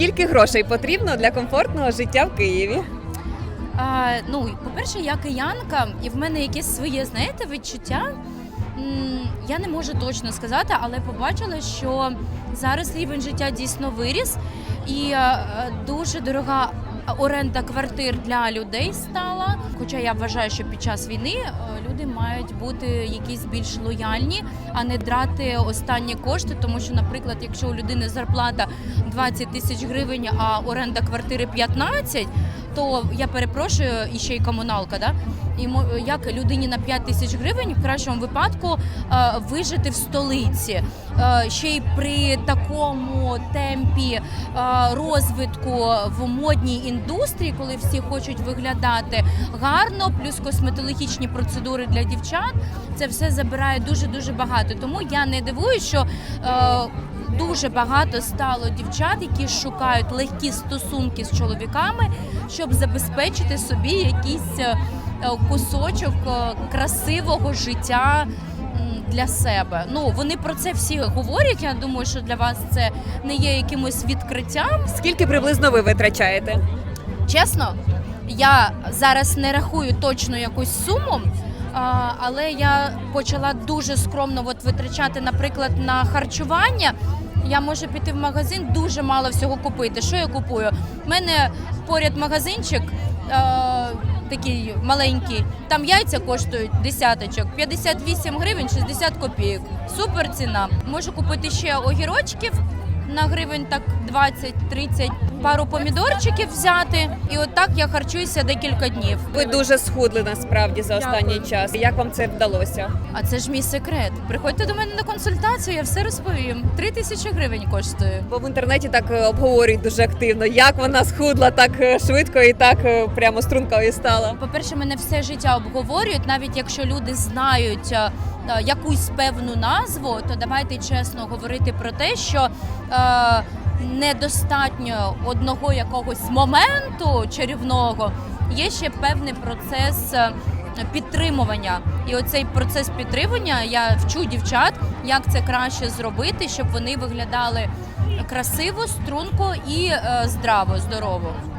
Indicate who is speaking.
Speaker 1: Скільки грошей потрібно для комфортного життя в Києві?
Speaker 2: А, ну, по-перше, я киянка, і в мене якесь своє, знаєте, відчуття. Я не можу точно сказати, але побачила, що зараз рівень життя дійсно виріс, і е, дуже дорога оренда квартир для людей стала. Хоча я вважаю, що під час війни е, люди мають бути якісь більш лояльні, а не драти останні кошти. Тому що, наприклад, якщо у людини зарплата 20 тисяч гривень, а оренда квартири 15, то я перепрошую, і ще й комуналка, да? І як людині на 5 тисяч гривень в кращому випадку е, вижити в столиці. Е, ще й при такому темпі е, розвитку в модній індустрії, коли всі хочуть виглядати гарно, плюс косметологічні процедури для дівчат, це все забирає дуже дуже багато. Тому я не дивуюсь, що дуже багато стало дівчат, які шукають легкі стосунки з чоловіками, щоб забезпечити собі якийсь е, кусочок е, красивого життя. Для себе ну вони про це всі говорять. Я думаю, що для вас це не є якимось відкриттям.
Speaker 1: Скільки приблизно ви витрачаєте?
Speaker 2: Чесно, я зараз не рахую точно якусь суму, а, але я почала дуже скромно от витрачати, наприклад, на харчування. Я можу піти в магазин, дуже мало всього купити. Що я купую? У мене поряд магазинчик. Такий маленький, там яйця коштують десяточок, 58 гривень 60 копійок. Супер ціна. Можу купити ще огірочків на гривень так 20-30, пару помідорчиків взяти. І от так я харчуюся декілька днів.
Speaker 1: Ви дуже схудли насправді за останній
Speaker 2: Дякую.
Speaker 1: час. Як вам це вдалося?
Speaker 2: А це ж мій секрет. Приходьте до мене на консультацію, я все розповім. Три тисячі гривень коштує.
Speaker 1: Бо в інтернеті так е, обговорюють дуже активно, як вона схудла так е, швидко і так е, прямо стрункою стала.
Speaker 2: По-перше, мене все життя обговорюють, навіть якщо люди знають е, якусь певну назву, то давайте чесно говорити про те, що е, недостатньо одного якогось моменту чарівного. Є ще певний процес е, підтримування. І оцей процес підтримування я вчу дівчат, як це краще зробити, щоб вони виглядали красиво, струнко і е, здраво, здорово.